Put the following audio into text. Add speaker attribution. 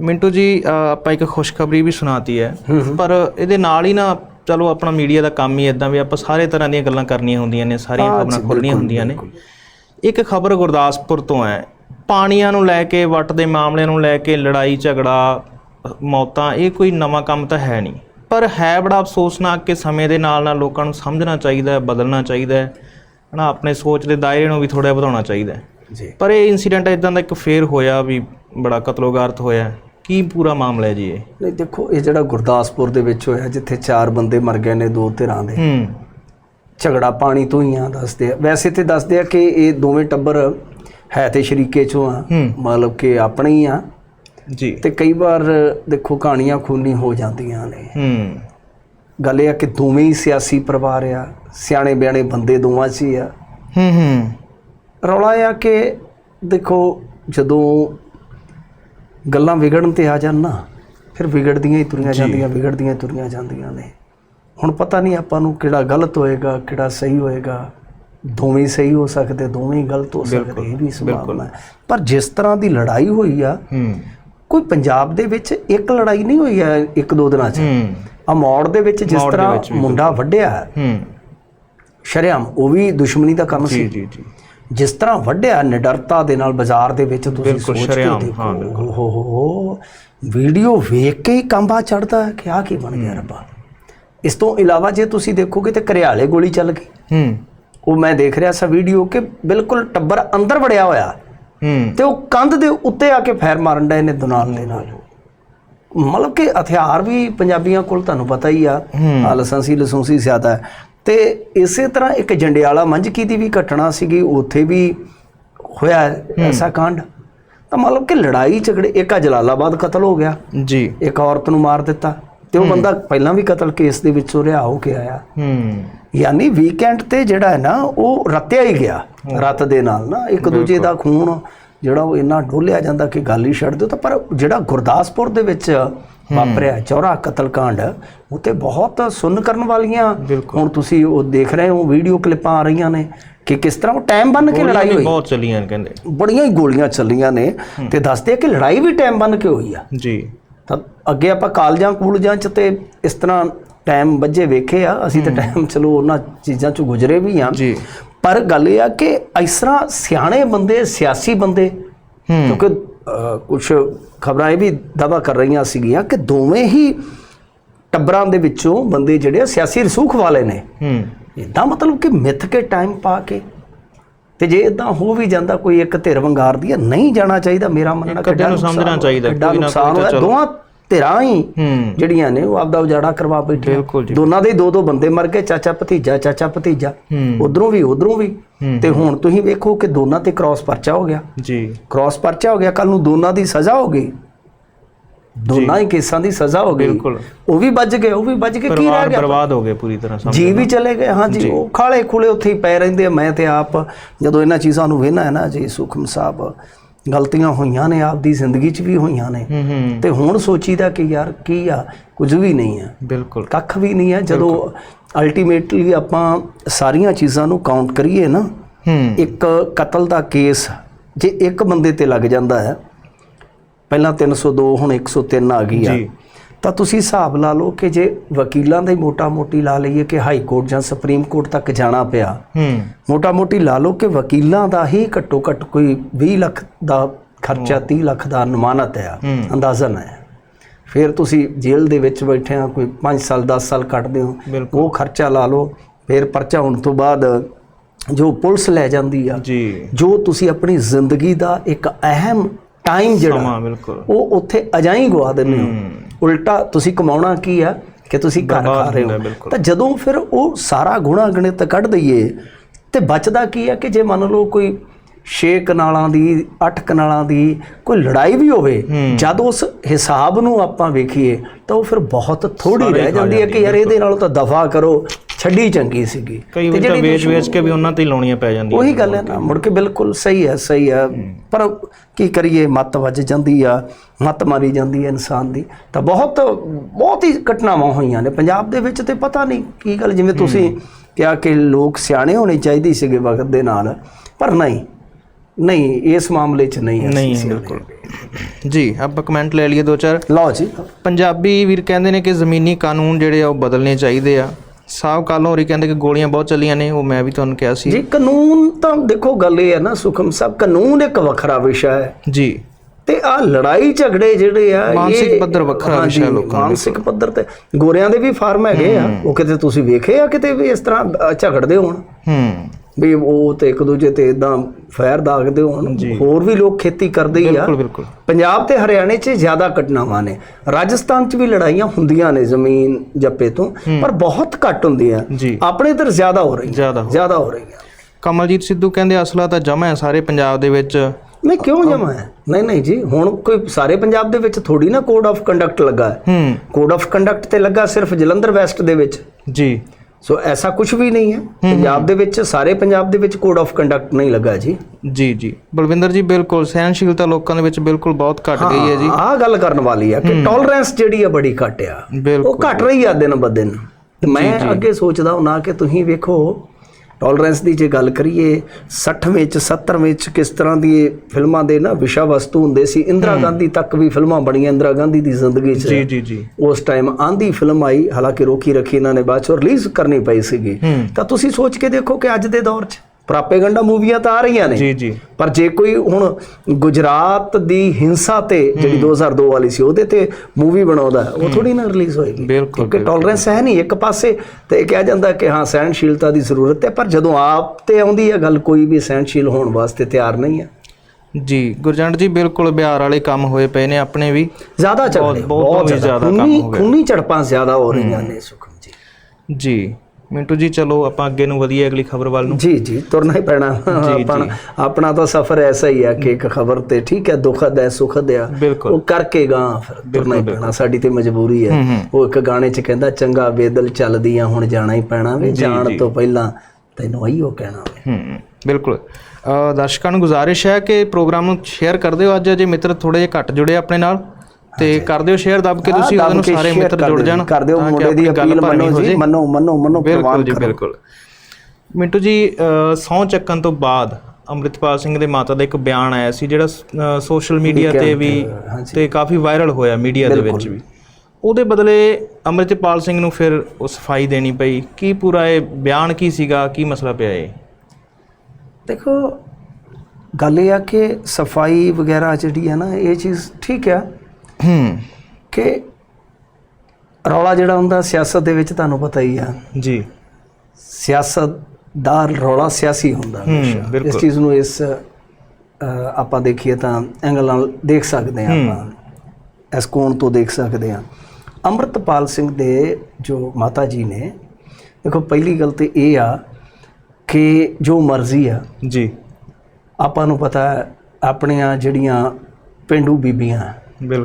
Speaker 1: ਮਿੰਟੂ ਜੀ ਆਪਾਂ ਇੱਕ ਖੁਸ਼ਖਬਰੀ ਵੀ ਸੁਣਾਤੀ ਹੈ। ਪਰ ਇਹਦੇ ਨਾਲ ਹੀ ਨਾ ਚਲੋ ਆਪਣਾ ਮੀਡੀਆ ਦਾ ਕੰਮ ਹੀ ਇਦਾਂ ਵੀ ਆਪਾਂ ਸਾਰੇ ਤਰ੍ਹਾਂ ਦੀਆਂ ਗੱਲਾਂ ਕਰਨੀਆਂ ਹੁੰਦੀਆਂ ਨੇ ਸਾਰੀਆਂ ਖਬਰਾਂ ਖੋਲਣੀਆਂ ਹੁੰਦੀਆਂ ਨੇ। ਇੱਕ ਖਬਰ ਗੁਰਦਾਸਪੁਰ ਤੋਂ ਹੈ ਪਾਣੀਆਂ ਨੂੰ ਲੈ ਕੇ ਵੱਟ ਦੇ ਮਾਮਲਿਆਂ ਨੂੰ ਲੈ ਕੇ ਲੜਾਈ ਝਗੜਾ ਮੌਤਾਂ ਇਹ ਕੋਈ ਨਵਾਂ ਕੰਮ ਤਾਂ ਹੈ ਨਹੀਂ। ਪਰ ਹੈ ਬੜਾ ਅਫਸੋਸਨਾਕ ਕਿ ਸਮੇਂ ਦੇ ਨਾਲ ਨਾਲ ਲੋਕਾਂ ਨੂੰ ਸਮਝਣਾ ਚਾਹੀਦਾ ਹੈ ਬਦਲਣਾ ਚਾਹੀਦਾ ਹੈ ਹਨਾ ਆਪਣੇ ਸੋਚ ਦੇ ਦਾਇਰੇ ਨੂੰ ਵੀ ਥੋੜਾ ਵਧਾਉਣਾ ਚਾਹੀਦਾ ਹੈ।
Speaker 2: ਜੀ।
Speaker 1: ਪਰ ਇਹ ਇਨਸੀਡੈਂਟ ਇਦਾਂ ਦਾ ਇੱਕ ਫੇਰ ਹੋਇਆ ਵੀ ਬੜਾ ਕਤਲੋਗਾਰਤ ਹੋਇਆ ਕੀ ਪੂਰਾ ਮਾਮਲਾ ਹੈ ਜੀ ਇਹ?
Speaker 2: ਨਹੀਂ ਦੇਖੋ ਇਹ ਜਿਹੜਾ ਗੁਰਦਾਸਪੁਰ ਦੇ ਵਿੱਚ ਹੋਇਆ ਜਿੱਥੇ ਚਾਰ ਬੰਦੇ ਮਰ ਗਏ ਨੇ ਦੋ ਧਿਰਾਂ ਦੇ।
Speaker 1: ਹੂੰ।
Speaker 2: ਝਗੜਾ ਪਾਣੀ ਤੋਂ ਹੀ ਆ ਦੱਸਦੇ ਆ। ਵੈਸੇ ਤੇ ਦੱਸਦੇ ਆ ਕਿ ਇਹ ਦੋਵੇਂ ਟੱਬਰ ਹੈ ਤੇ ਸ਼ਰੀਕੇ ਚੋਂ ਆ। ਮਤਲਬ ਕਿ ਆਪਣੇ ਹੀ ਆ।
Speaker 1: ਜੀ।
Speaker 2: ਤੇ ਕਈ ਵਾਰ ਦੇਖੋ ਕਹਾਣੀਆਂ ਖੂਨੀ ਹੋ ਜਾਂਦੀਆਂ ਨੇ।
Speaker 1: ਹੂੰ।
Speaker 2: ਗੱਲ ਇਹ ਆ ਕਿ ਦੋਵੇਂ ਹੀ ਸਿਆਸੀ ਪਰਿਵਾਰ ਆ। ਸਿਆਣੇ ਬਿਆਣੇ ਬੰਦੇ ਦੋਵਾਂ 'ਚ ਹੀ ਆ।
Speaker 1: ਹੂੰ ਹੂੰ।
Speaker 2: ਰੌਲਾ ਆ ਕਿ ਦੇਖੋ ਜਦੋਂ ਗੱਲਾਂ ਵਿਗੜਨ ਤੇ ਆ ਜਾਣ ਨਾ ਫਿਰ ਵਿਗੜਦੀਆਂ ਹੀ ਤੁਰੀਆਂ ਜਾਂਦੀਆਂ ਵਿਗੜਦੀਆਂ ਤੁਰੀਆਂ ਜਾਂਦੀਆਂ ਨੇ। ਹੁਣ ਪਤਾ ਨਹੀਂ ਆਪਾਂ ਨੂੰ ਕਿਹੜਾ ਗਲਤ ਹੋਏਗਾ ਕਿਹੜਾ ਸਹੀ ਹੋਏਗਾ। ਦੋਵੇਂ ਸਹੀ ਹੋ ਸਕਦੇ ਦੋਵੇਂ ਗਲਤ ਹੋ ਸਕਦੇ ਇਹ ਵੀ ਸੰਭਾਵਨਾ ਹੈ ਪਰ ਜਿਸ ਤਰ੍ਹਾਂ ਦੀ ਲੜਾਈ ਹੋਈ ਆ ਕੋਈ ਪੰਜਾਬ ਦੇ ਵਿੱਚ ਇੱਕ ਲੜਾਈ ਨਹੀਂ ਹੋਈ ਆ ਇੱਕ ਦੋ ਦਿਨਾਂ 'ਚ। ਆ ਮੌੜ ਦੇ ਵਿੱਚ ਜਿਸ ਤਰ੍ਹਾਂ ਮੁੰਡਾ ਵੱਢਿਆ।
Speaker 1: ਹੂੰ।
Speaker 2: ਸ਼ਰਿਆਮ ਉਹ ਵੀ ਦੁਸ਼ਮਣੀ ਦਾ ਕੰਮ
Speaker 1: ਜੀ
Speaker 2: ਸੀ।
Speaker 1: ਜੀ ਜੀ।
Speaker 2: ਜਿਸ ਤਰ੍ਹਾਂ ਵੱਢਿਆ ਨਿਡਰਤਾ ਦੇ ਨਾਲ ਬਾਜ਼ਾਰ ਦੇ ਵਿੱਚ ਤੁਸੀਂ ਸੋਚ ਕੇ ਦੇਖੋ।
Speaker 1: ਹਾਂ।
Speaker 2: ਹੋ ਵੀਡੀਓ ਵੇਖ ਕੇ ਹੀ ਕੰਬਾ ਚੜਦਾ ਹੈ ਕਿ ਆ ਕੀ ਬਣ ਗਿਆ ਰੱਬਾ। ਇਸ ਤੋਂ ਇਲਾਵਾ ਜੇ ਤੁਸੀਂ ਦੇਖੋਗੇ ਤੇ ਘਰਿਆਲੇ ਗੋਲੀ ਚੱਲ ਗਈ।
Speaker 1: ਹੂੰ।
Speaker 2: ਉਹ ਮੈਂ ਦੇਖ ਰਿਹਾ ਸੀ ਵੀਡੀਓ ਕਿ ਬਿਲਕੁਲ ਟੱਬਰ ਅੰਦਰ ਵੜਿਆ ਹੋਇਆ।
Speaker 1: ਹੂੰ।
Speaker 2: ਤੇ ਉਹ ਕੰਧ ਦੇ ਉੱਤੇ ਆ ਕੇ ਫੈਰ ਮਾਰਨ ਡਏ ਨੇ ਦੁਨਾਲ ਦੇ ਨਾਲ। ਮਤਲਬ ਕਿ ਹਥਿਆਰ ਵੀ ਪੰਜਾਬੀਆਂ ਕੋਲ ਤੁਹਾਨੂੰ ਪਤਾ ਹੀ ਆ। ਲਾਇਸੈਂਸੀ ਲਸੂਸੀ ਜ਼ਿਆਦਾ ਹੈ। ਤੇ ਇਸੇ ਤਰ੍ਹਾਂ ਇੱਕ ਜੰਡਿਆਲਾ ਮੰਝਕੀ ਦੀ ਵੀ ਘਟਨਾ ਸੀਗੀ ਉੱਥੇ ਵੀ ਹੋਇਆ ਐਸਾ ਕਾਂਡ। ਤਾਂ ਮਤਲਬ ਕਿ ਲੜਾਈ ਝਗੜੇ ਇੱਕ ਆ ਜਲਾਲਾਬਾਦ ਕਤਲ ਹੋ ਗਿਆ।
Speaker 1: ਜੀ।
Speaker 2: ਇੱਕ ਔਰਤ ਨੂੰ ਮਾਰ ਦਿੱਤਾ ਤੇ ਉਹ ਬੰਦਾ ਪਹਿਲਾਂ ਵੀ ਕਤਲ ਕੇਸ ਦੇ ਵਿੱਚੋਂ ਰਿਹਾ ਹੋ ਕੇ ਆਇਆ।
Speaker 1: ਹੂੰ।
Speaker 2: ਯਾਨੀ ਵੀਕਐਂਡ ਤੇ ਜਿਹੜਾ ਹੈ ਨਾ ਉਹ ਰਤਿਆ ਹੀ ਗਿਆ ਰਤ ਦੇ ਨਾਲ ਨਾ। ਇੱਕ ਦੂਜੇ ਦਾ ਖੂਨ ਜਿਹੜਾ ਉਹ ਇੰਨਾ ਡੋਲਿਆ ਜਾਂਦਾ ਕਿ ਗੱਲ ਹੀ ਛੱਡ ਦਿਓ। ਤਾਂ ਪਰ ਜਿਹੜਾ ਗੁਰਦਾਸਪੁਰ ਦੇ ਵਿੱਚ ਵਾਪਰਿਆ। ਚੌਰਾ ਕਤਲकांड ਉਹ ਤੇ ਬਹੁਤ ਸੁਣ ਕਰਨ ਵਾਲੀਆਂ। ਹੁਣ ਤੁਸੀਂ ਉਹ ਦੇਖ ਰਹੇ ਹੋ ਵੀਡੀਓ ਕਲਿੱਪਾਂ ਆ ਰਹੀਆਂ ਨੇ ਕਿ ਕਿਸ ਤਰ੍ਹਾਂ ਉਹ ਟਾਈਮ ਬੰਨ ਕੇ ਲੜਾਈ ਹੋਈ।
Speaker 1: ਬਹੁਤ ਚੱਲੀਆਂ ਕਹਿੰਦੇ।
Speaker 2: ਬੜੀਆਂ ਹੀ ਗੋਲੀਆਂ ਚੱਲੀਆਂ ਨੇ ਤੇ ਦੱਸਦੇ ਆ ਕਿ ਲੜਾਈ ਵੀ ਟਾਈਮ ਬੰਨ ਕੇ ਹੋਈ ਆ।
Speaker 1: ਜੀ।
Speaker 2: ਤਾਂ ਅੱਗੇ ਆਪਾਂ ਕਾਲਜਾਂ ਕੂਲਜਾਂ ਚ ਤੇ ਇਸ ਤਰ੍ਹਾਂ ਟਾਈਮ ਵੱਜੇ ਵੇਖੇ ਆ। ਅਸੀਂ ਤੇ ਟਾਈਮ ਚਲੋ ਉਹਨਾਂ ਚੀਜ਼ਾਂ ਚ ਗੁਜ਼ਰੇ ਵੀ ਆ।
Speaker 1: ਜੀ।
Speaker 2: ਪਰ ਗੱਲ ਇਹ ਆ ਕਿ ਇਸ ਤਰ੍ਹਾਂ ਸਿਆਣੇ ਬੰਦੇ ਸਿਆਸੀ ਬੰਦੇ ਕਿਉਂਕਿ ਕੁਝ ਖਬਰਾਂ ਇਹ ਵੀ ਦਾਵਾ ਕਰ ਰਹੀਆਂ ਸੀਗੀਆਂ ਕਿ ਦੋਵੇਂ ਹੀ ਟੱਬਰਾਂ ਦੇ ਵਿੱਚੋਂ ਬੰਦੇ ਜਿਹੜੇ ਸਿਆਸੀ ਰਸੂਖ ਵਾਲੇ ਨੇ।
Speaker 1: ਹੂੰ।
Speaker 2: ਇਦਾਂ ਮਤਲਬ ਕਿ ਮਿੱਥ ਕੇ ਟਾਈਮ ਪਾ ਕੇ ਤੇ ਜੇ ਇਦਾਂ ਹੋ ਵੀ ਜਾਂਦਾ ਕੋਈ ਇੱਕ ਧਿਰ ਵੰਗਾਰਦੀ ਹੈ ਨਹੀਂ ਜਾਣਾ ਚਾਹੀਦਾ ਮੇਰਾ ਮੰਨਣਾ
Speaker 1: ਨੂੰ ਸਮਝਣਾ ਚਾਹੀਦਾ, ਕੋਈ ਨਾ ਕੋਈ ਚਲੋ।
Speaker 2: ਦੋਵਾਂ ਧਿਰਾਂ ਹੀ
Speaker 1: ਹੂੰ।
Speaker 2: ਜਿਹੜੀਆਂ ਨੇ ਉਹ ਆਪਦਾ ਉਜਾੜਾ ਕਰਵਾ ਬੈਠੇ
Speaker 1: ਜੀ।
Speaker 2: ਦੋਨਾਂ ਦੇ ਹੀ ਦੋ ਦੋ ਬੰਦੇ ਮਰ ਗਏ ਚਾਚਾ ਭਤੀਜਾ ਚਾਚਾ ਭਤੀਜਾ।
Speaker 1: ਹੂੰ।
Speaker 2: ਉਧਰੋਂ ਵੀ ਉਧਰੋਂ ਵੀ।
Speaker 1: ਹੂੰ।
Speaker 2: ਤੇ ਹੁਣ ਤੁਸੀਂ ਵੇਖੋ ਕਿ ਦੋਨਾਂ ਤੇ ਕ੍ਰਾਸ ਪਰਚਾ ਹੋ ਗਿਆ।
Speaker 1: ਜੀ।
Speaker 2: ਕ੍ਰਾਸ ਪਰਚਾ ਹੋ ਗਿਆ ਕੱਲ ਨੂੰ ਦੋਨਾਂ ਦੀ ਸਜ਼ਾ ਹੋ ਗਈ। ਦੋਨਾਂ ਹੀ ਕੇਸਾਂ ਦੀ ਸਜ਼ਾ ਹੋ ਗਈ।
Speaker 1: ਬਿਲਕੁਲ।
Speaker 2: ਉਹ ਵੀ ਬਚ ਗਏ ਉਹ ਵੀ ਬਚ ਗਏ ਕੀ ਰਹਿ ਗਿਆ?
Speaker 1: ਬਰਬਾਦ ਹੋ ਗਏ ਪੂਰੀ ਤਰ੍ਹਾਂ ਸਮਝ
Speaker 2: ਜੀ ਵੀ ਚਲੇ ਗਏ ਹਾਂਜੀ ਉਹ ਖਾਲੇ ਖੁਲੇ ਉੱਥੇ ਹੀ ਪਏ ਰਹਿੰਦੇ ਮੈਂ ਤੇ ਆਪ। ਜਦੋਂ ਇਹਨਾਂ ਚੀਜ਼ਾਂ ਨੂੰ ਵੇਖਣਾ ਹੈ ਨਾ ਜੀ ਸੁਖਮ ਸਾਹਿਬ ਗਲਤੀਆਂ ਹੋਈਆਂ ਨੇ ਆਪਦੀ ਜ਼ਿੰਦਗੀ 'ਚ ਵੀ ਹੋਈਆਂ ਨੇ। ਤੇ ਹੁਣ ਸੋਚੀਦਾ ਕਿ ਯਾਰ ਕੀ ਆ ਕੁਝ ਵੀ ਨਹੀਂ ਆ।
Speaker 1: ਬਿਲਕੁਲ।
Speaker 2: ਕੱਖ ਵੀ ਨਹੀਂ ਆ। ਜਦੋਂ ਅਲਟੀਮੇਟਲੀ ਆਪਾਂ ਸਾਰੀਆਂ ਚੀਜ਼ਾਂ ਨੂੰ ਕਾਊਂਟ ਕਰੀਏ ਨਾ ਇੱਕ ਕਤਲ ਦਾ ਕੇਸ ਜੇ ਇੱਕ ਬੰਦੇ ਤੇ ਲੱਗ ਜਾਂਦਾ ਹੈ ਪਹਿਲਾਂ 302 ਹੁਣ 103 ਆ ਗਈ ਆ।
Speaker 1: ਜੀ।
Speaker 2: ਤਾਂ ਤੁਸੀਂ ਹਿਸਾਬ ਲਾ ਲਓ ਕਿ ਜੇ ਵਕੀਲਾਂ ਦਾ ਹੀ ਮੋਟਾ ਮੋਟੀ ਲਾ ਲਈਏ ਕਿ ਹਾਈ ਕੋਰਟ ਜਾਂ ਸੁਪਰੀਮ ਕੋਰਟ ਤੱਕ ਜਾਣਾ ਪਿਆ
Speaker 1: ਹੂੰ
Speaker 2: ਮੋਟਾ ਮੋਟੀ ਲਾ ਲਓ ਕਿ ਵਕੀਲਾਂ ਦਾ ਹੀ ਘੱਟੋ ਘੱਟ ਕੋਈ 20 ਲੱਖ ਦਾ ਖਰਚਾ 30 ਲੱਖ ਦਾ ਅਨੁਮਾਨਤ ਹੈ। ਅੰਦਾਜ਼ਨ ਹੈ ਫਿਰ ਤੁਸੀਂ ਜੇਲ੍ਹ ਦੇ ਵਿੱਚ ਬੈਠੇ ਆ ਕੋਈ 5 ਸਾਲ 10 ਸਾਲ ਕੱਟਦੇ ਹੋ। ਉਹ ਖਰਚਾ ਲਾ ਲਓ ਫਿਰ ਪਰਚਾ ਹੋਣ ਤੋਂ ਬਾਅਦ ਜੋ ਪੁਲਿਸ ਲੈ ਜਾਂਦੀ ਆ
Speaker 1: ਜੀ
Speaker 2: ਜੋ ਤੁਸੀਂ ਆਪਣੀ ਜ਼ਿੰਦਗੀ ਦਾ ਇੱਕ ਅਹਿਮ ਟਾਈਮ ਜਿਹੜਾ
Speaker 1: ਸਮਾਂ ਬਿਲਕੁਲ।
Speaker 2: ਉਹ ਉੱਥੇ ਅਜਾਈ ਗਵਾ ਦਿੰਦੇ ਹੋ। ਉਲਟਾ ਤੁਸੀਂ ਕਮਾਉਣਾ ਕੀ ਆ ਕਿ ਤੁਸੀਂ ਘਰ ਖਾ ਰਹੇ ਹੋ। ਤਾਂ ਜਦੋਂ ਫਿਰ ਉਹ ਸਾਰਾ ਗੁਣਾ ਗਣਿਤ ਕੱਢ ਦਈਏ ਤੇ ਬਚਦਾ ਕੀ ਆ ਕਿ ਜੇ ਮੰਨ ਲਓ ਕੋਈ 6 ਕਨਾਲਾਂ ਦੀ 8 ਕਨਾਲਾਂ ਦੀ ਕੋਈ ਲੜਾਈ ਵੀ ਹੋਵੇ ਜਦ ਉਸ ਹਿਸਾਬ ਨੂੰ ਆਪਾਂ ਵੇਖੀਏ ਤਾਂ ਉਹ ਫਿਰ ਬਹੁਤ ਥੋੜੀ ਰਹਿ ਜਾਂਦੀ ਹੈ ਕਿ ਯਾਰ ਇਹਦੇ ਨਾਲੋਂ ਤਾਂ ਦਫਾ ਕਰੋ। ਛੱਡੀ ਚੰਗੀ ਸੀਗੀ।
Speaker 1: ਕਈ ਵਾਰ ਤਾਂ ਵੇਚ ਵੇਚ ਕੇ ਵੀ ਉਹਨਾਂ ਤੇ ਹੀ ਲਾਉਣੀਆਂ ਪੈ ਜਾਂਦੀਆਂ
Speaker 2: ਉਹੀ ਗੱਲ ਹੈ ਨਾ ਮੁੜ ਕੇ ਬਿਲਕੁਲ ਸਹੀ ਹੈ ਸਹੀ ਹੈ। ਪਰ ਕੀ ਕਰੀਏ ਮੱਤ ਵੱਜ ਜਾਂਦੀ ਆ ਮੱਤ ਮਾਰੀ ਜਾਂਦੀ ਹੈ ਇਨਸਾਨ ਦੀ। ਤਾਂ ਬਹੁਤ ਬਹੁਤ ਹੀ ਘਟਨਾਵਾਂ ਹੋਈਆਂ ਨੇ। ਪੰਜਾਬ ਦੇ ਵਿੱਚ ਤੇ ਪਤਾ ਨਹੀਂ ਕੀ ਗੱਲ ਜਿਵੇਂ ਤੁਸੀਂ ਕਿਹਾ ਕਿ ਲੋਕ ਸਿਆਣੇ ਹੋਣੇ ਚਾਹੀਦੇ ਸੀਗੇ ਵਕਤ ਦੇ ਨਾਲ ਪਰ ਨਹੀਂ। ਨਹੀਂ ਇਸ ਮਾਮਲੇ 'ਚ ਨਹੀਂ ਹੈ
Speaker 1: ਨਹੀਂ। ਬਿਲਕੁਲ। ਜੀ ਆਪਾਂ ਕਮੈਂਟ ਲੈ ਲਈਏ ਦੋ ਚਾਰ।
Speaker 2: ਲਓ ਜੀ।
Speaker 1: ਪੰਜਾਬੀ ਵੀਰ ਕਹਿੰਦੇ ਨੇ ਕਿ ਜ਼ਮੀਨੀ ਕਾਨੂੰਨ ਜਿਹੜੇ ਆ ਉਹ ਬਦਲਨੇ ਚਾਹੀਦੇ ਆ। ਸਾਹਿਬ ਕਾਲੋਂ ਹੋਰੀ ਕਹਿੰਦੇ ਕਿ ਗੋਲੀਆਂ ਬਹੁਤ ਚੱਲੀਆਂ ਨੇ ਉਹ ਮੈਂ ਵੀ ਤੁਹਾਨੂੰ ਕਿਹਾ ਸੀ।
Speaker 2: ਜੀ ਕਾਨੂੰਨ ਤਾਂ ਦੇਖੋ ਗੱਲ ਇਹ ਹੈ ਨਾ ਸੁਖਮ ਸਾਹਿਬ ਕਾਨੂੰਨ ਇੱਕ ਵੱਖਰਾ ਵਿਸ਼ਾ ਹੈ।
Speaker 1: ਜੀ।
Speaker 2: ਤੇ ਆ ਲੜਾਈ ਝਗੜੇ ਜਿਹੜੇ ਆ
Speaker 1: ਮਾਨਸਿਕ ਪੱਧਰ ਵੱਖਰਾ ਵਿਸ਼ਾ ਲੋਕਾਂ ਦਾ।
Speaker 2: ਮਾਨਸਿਕ ਪੱਧਰ ਤੇ। ਗੋਰਿਆਂ ਦੇ ਵੀ ਫਾਰਮ ਹੈਗੇ ਆ ਉਹ ਕਿਤੇ ਤੁਸੀਂ ਵੇਖੇ ਆ ਕਿਤੇ ਵੀ ਇਸ ਤਰ੍ਹਾਂ ਝਗੜਦੇ ਹੋਣ?
Speaker 1: ਹੂੰ।
Speaker 2: ਵੀ ਉਹ ਤੇ ਇੱਕ ਦੂਜੇ ਤੇ ਇਦਾਂ ਫਾਇਰ ਦਾਗਦੇ ਹੋਣ। ਹੋਰ ਵੀ ਲੋਕ ਖੇਤੀ ਕਰਦੇ ਹੀ ਆ।
Speaker 1: ਬਿਲਕੁਲ ਬਿਲਕੁਲ।
Speaker 2: ਪੰਜਾਬ ਤੇ ਹਰਿਆਣੇ 'ਚ ਜ਼ਿਆਦਾ ਘਟਨਾਵਾਂ ਨੇ। ਰਾਜਸਥਾਨ 'ਚ ਵੀ ਲੜਾਈਆਂ ਹੁੰਦੀਆਂ ਨੇ ਜ਼ਮੀਨ ਜੱਪੇ ਤੋਂ ਪਰ ਬਹੁਤ ਘੱਟ ਹੁੰਦੀਆਂ। ਆਪਣੇ ਇੱਧਰ ਜ਼ਿਆਦਾ ਹੋ ਰਹੀਆਂ।
Speaker 1: ਜ਼ਿਆਦਾ ਹੋ
Speaker 2: ਜ਼ਿਆਦਾ ਹੋ ਰਹੀਆਂ।
Speaker 1: ਕਮਲਜੀਤ ਸਿੱਧੂ ਕਹਿੰਦੇ ਅਸਲਾ ਤਾਂ ਜਮਾ ਹੈ ਸਾਰੇ ਪੰਜਾਬ ਦੇ ਵਿੱਚ।
Speaker 2: ਨਹੀਂ ਕਿਉਂ ਜਮਾ ਹੈ? ਨਹੀਂ ਨਹੀਂ ਜੀ ਹੁਣ ਕੋਈ ਸਾਰੇ ਪੰਜਾਬ ਦੇ ਵਿੱਚ ਥੋੜੀ ਨਾ ਕੋਡ ਆਫ ਕੰਡਕਟ ਲੱਗਾ ਹੈ।
Speaker 1: ਹੂੰ।
Speaker 2: ਕੋਡ ਆਫ ਕੰਡਕਟ ਤੇ ਲੱਗਾ ਸਿਰਫ ਜਲੰਧਰ ਵੈਸਟ ਦੇ ਵਿੱਚ।
Speaker 1: ਜੀ।
Speaker 2: ਸੋ ਐਸਾ ਕੁਝ ਵੀ ਨਹੀਂ ਹੈ ਪੰਜਾਬ ਦੇ ਵਿੱਚ ਸਾਰੇ ਪੰਜਾਬ ਦੇ ਵਿੱਚ ਕੋਡ ਆਫ ਕੰਡਕਟ ਨਹੀਂ ਲੱਗਾ ਜੀ
Speaker 1: ਜੀ ਜੀ ਬਲਵਿੰਦਰ ਜੀ ਬਿਲਕੁਲ ਸਹਿਨਸ਼ੀਲਤਾ ਲੋਕਾਂ ਦੇ ਵਿੱਚ ਬਿਲਕੁਲ ਬਹੁਤ ਘਟ ਗਈ ਹੈ ਜੀ
Speaker 2: ਆਹ ਗੱਲ ਕਰਨ ਵਾਲੀ ਆ ਕਿ ਟੋਲਰੈਂਸ ਜਿਹੜੀ ਆ ਬੜੀ ਘੱਟ ਆ ਉਹ ਘਟ ਰਹੀ ਆ ਦਿਨ ਬ ਦਿਨ ਤੇ ਮੈਂ ਅੱਗੇ ਸੋਚਦਾ ਹੁਣਾ ਕਿ ਤੁਸੀਂ ਵੇਖੋ ਟੋਲਰੈਂਸ ਦੀ ਜੇ ਗੱਲ ਕਰੀਏ 60 ਵਿੱਚ 70 ਵਿੱਚ ਕਿਸ ਤਰ੍ਹਾਂ ਦੀ ਫਿਲਮਾਂ ਦੇ ਨਾ ਵਿਸ਼ਾ ਵਸਤੂ ਹੁੰਦੇ ਸੀ ਇੰਦਰਾ ਗਾਂਧੀ ਤੱਕ ਵੀ ਫਿਲਮਾਂ ਬਣੀਆਂ ਇੰਦਰਾ ਗਾਂਧੀ ਦੀ ਜ਼ਿੰਦਗੀ 'ਚ।
Speaker 1: ਜੀ ਜੀ ਜੀ।
Speaker 2: ਉਸ ਟਾਈਮ ਆਂਦੀ ਫਿਲਮ ਆਈ ਹਾਲਾਂਕਿ ਰੋਕੀ ਰੱਖੀ ਇਹਨਾਂ ਨੇ ਬਾਅਦ ਚੋਂ ਰਿਲੀਜ਼ ਕਰਨੀ ਪਈ ਸੀਗੀ। ਤਾਂ ਤੁਸੀਂ ਸੋਚ ਕੇ ਦੇਖੋ ਕਿ ਅੱਜ ਦੇ ਦੌਰ 'ਚ ਪ੍ਰਾਪੇਗੰਡਾ ਮੂਵੀਆਂ ਤਾਂ ਆ ਰਹੀਆਂ ਨੇ।
Speaker 1: ਜੀ ਜੀ।
Speaker 2: ਪਰ ਜੇ ਕੋਈ ਹੁਣ ਗੁਜਰਾਤ ਦੀ ਹਿੰਸਾ ਤੇ ਜਿਹੜੀ 2002 ਵਾਲੀ ਸੀ ਉਹਦੇ ਤੇ ਮੂਵੀ ਬਣਾਉਂਦਾ ਉਹ ਥੋੜੀ ਨਾ ਰਿਲੀਜ਼ ਹੋਏਗੀ।
Speaker 1: ਬਿਲਕੁਲ
Speaker 2: ਕਿਉਂਕਿ ਟੋਲਰੈਂਸ ਹੈ ਨਹੀਂ ਇੱਕ ਪਾਸੇ ਤੇ ਕਿਹਾ ਜਾਂਦਾ ਕਿ ਹਾਂ ਸਹਿਣਸ਼ੀਲਤਾ ਦੀ ਜ਼ਰੂਰਤ ਹੈ ਪਰ ਜਦੋਂ ਆਪ ਤੇ ਆਉਂਦੀ ਹੈ ਗੱਲ ਕੋਈ ਵੀ ਸਹਿਣਸ਼ੀਲ ਹੋਣ ਵਾਸਤੇ ਤਿਆਰ ਨਹੀਂ ਹੈ।
Speaker 1: ਜੀ ਗੁਰਜੰਟ ਜੀ ਬਿਲਕੁਲ ਬਿਹਾਰ ਵਾਲੇ ਕੰਮ ਹੋਏ ਪਏ ਨੇ ਆਪਣੇ ਵੀ
Speaker 2: ਜ਼ਿਆਦਾ ਝਗੜੇ
Speaker 1: ਬਹੁਤ ਜ਼ਿਆਦਾ ਕੰਮ ਹੋ ਗਿਆ।
Speaker 2: ਖੂਨੀ ਝੜਪਾਂ ਜ਼ਿਆਦਾ ਹੋ ਰਹੀਆਂ ਨੇ ਸੁਖਮ ਜੀ।
Speaker 1: ਜੀ। ਮਿੰਟੂ ਜੀ ਚਲੋ ਆਪਾਂ ਅੱਗੇ ਨੂੰ ਵਧੀਆ ਅਗਲੀ ਖਬਰ ਵੱਲ ਨੂੰ।
Speaker 2: ਜੀ ਜੀ ਤੁਰਨਾ ਹੀ ਪੈਣਾ। ਆਪਣਾ ਆਪਣਾ ਤਾਂ ਸਫ਼ਰ ਐਸਾ ਹੀ ਹੈ ਕਿ ਇੱਕ ਖਬਰ ਤੇ ਠੀਕ ਹੈ ਦੁਖਦ ਹੈ ਸੁਖਦ
Speaker 1: ਬਿਲਕੁਲ।
Speaker 2: ਉਹ ਕਰਕੇ ਗਾਂ ਫਿਰ ਤੁਰਨਾ ਹੀ ਪੈਣਾ ਸਾਡੀ ਤੇ ਮਜਬੂਰੀ ਹੈ। ਉਹ ਇੱਕ ਗਾਣੇ 'ਚ ਕਹਿੰਦਾ ਚੰਗਾ ਬੇਦਲ ਚੱਲਦੀਆਂ ਹੁਣ ਜਾਣਾ ਹੀ ਪੈਣਾ ਵੇ। ਜਾਣ ਤੋਂ ਪਹਿਲਾਂ ਤੈਨੂੰ ਆਈਓ ਕਹਿਣਾ
Speaker 1: ਹੂੰ ਬਿਲਕੁਲ। ਦਰਸ਼ਕਾਂ ਨੂੰ ਗੁਜ਼ਾਰਿਸ਼ ਹੈ ਕਿ ਪ੍ਰੋਗਰਾਮ ਨੂੰ ਸ਼ੇਅਰ ਕਰ ਦਿਓ। ਅੱਜ ਅਜੇ ਮਿੱਤਰ ਥੋੜੇ ਜਿਹਾ ਘੱਟ ਜੁੜੇ ਆਪਣੇ ਨਾਲ। ਤੇ ਕਰ ਦਿਓ ਸ਼ੇਅਰ ਦੱਬ ਕੇ ਤੁਸੀਂ ਉਹਦੇ ਨੂੰ ਸਾਰੇ ਮਿੱਤਰ ਜੁੜ ਜਾਣ।
Speaker 2: ਕਰ ਦਿਓ ਮੁੰਡੇ ਦੀ ਅਪੀਲ ਮੰਨੋ ਜੀ। ਮੰਨੋ ਮੰਨੋ ਮੰਨੋ
Speaker 1: ਬਿਲਕੁਲ ਜੀ ਬਿਲਕੁਲ। ਮਿੰਟੂ ਜੀ ਸੌ ਚੱਕਣ ਤੋਂ ਬਾਅਦ ਅੰਮ੍ਰਿਤਪਾਲ ਸਿੰਘ ਦੇ ਮਾਤਾ ਦਾ ਇੱਕ ਬਿਆਨ ਆਇਆ ਸੀ ਜਿਹੜਾ ਸੋਸ਼ਲ ਮੀਡੀਆ ਤੇ ਵੀ ਤੇ ਕਾਫੀ ਵਾਇਰਲ ਹੋਇਆ ਮੀਡੀਆ ਦੇ ਵਿੱਚ ਵੀ। ਉਹਦੇ ਬਦਲੇ ਅੰਮ੍ਰਿਤਪਾਲ ਸਿੰਘ ਨੂੰ ਫਿਰ ਉਹ ਸਫ਼ਾਈ ਦੇਣੀ ਪਈ। ਕੀ ਪੂਰਾ ਇਹ ਬਿਆਨ ਕੀ ਸੀਗਾ? ਕੀ ਮਸਲਾ ਪਿਆ ਇਹ?
Speaker 2: ਦੇਖੋ ਗੱਲ ਇਹ ਆ ਕਿ ਸਫ਼ਾਈ ਵਗੈਰਾ ਜਿਹੜੀ ਹੈ ਨਾ ਇਹ ਚੀਜ਼ ਠੀਕ ਹੂੰ। ਕਿ ਰੌਲਾ ਜਿਹੜਾ ਹੁੰਦਾ ਸਿਆਸਤ ਦੇ ਵਿੱਚ ਤੁਹਾਨੂੰ ਪਤਾ ਹੀ ਆ।
Speaker 1: ਜੀ।
Speaker 2: ਸਿਆਸਤ ਦਾ ਰੌਲਾ ਸਿਆਸੀ ਹੁੰਦਾ। ਇਸ ਚੀਜ਼ ਨੂੰ ਇਸ ਆਪਾਂ ਦੇਖੀਏ ਤਾਂ ਐਂਗਲ ਨਾਲ ਦੇਖ ਸਕਦੇ ਹਾਂ ਆਪਾਂ। ਇਸ ਕੋਣ ਤੋਂ ਦੇਖ ਸਕਦੇ ਹਾਂ। ਅੰਮ੍ਰਿਤਪਾਲ ਸਿੰਘ ਦੇ ਜੋ ਮਾਤਾ ਜੀ ਨੇ ਦੇਖੋ ਪਹਿਲੀ ਗੱਲ ਤੇ ਇਹ ਆ ਕਿ ਜੋ ਮਰਜ਼ੀ ਆ
Speaker 1: ਜੀ।
Speaker 2: ਆਪਾਂ ਨੂੰ ਪਤਾ ਆਪਣੀਆਂ ਜਿਹੜੀਆਂ ਪਿੰਡੂ ਬੀਬੀਆਂ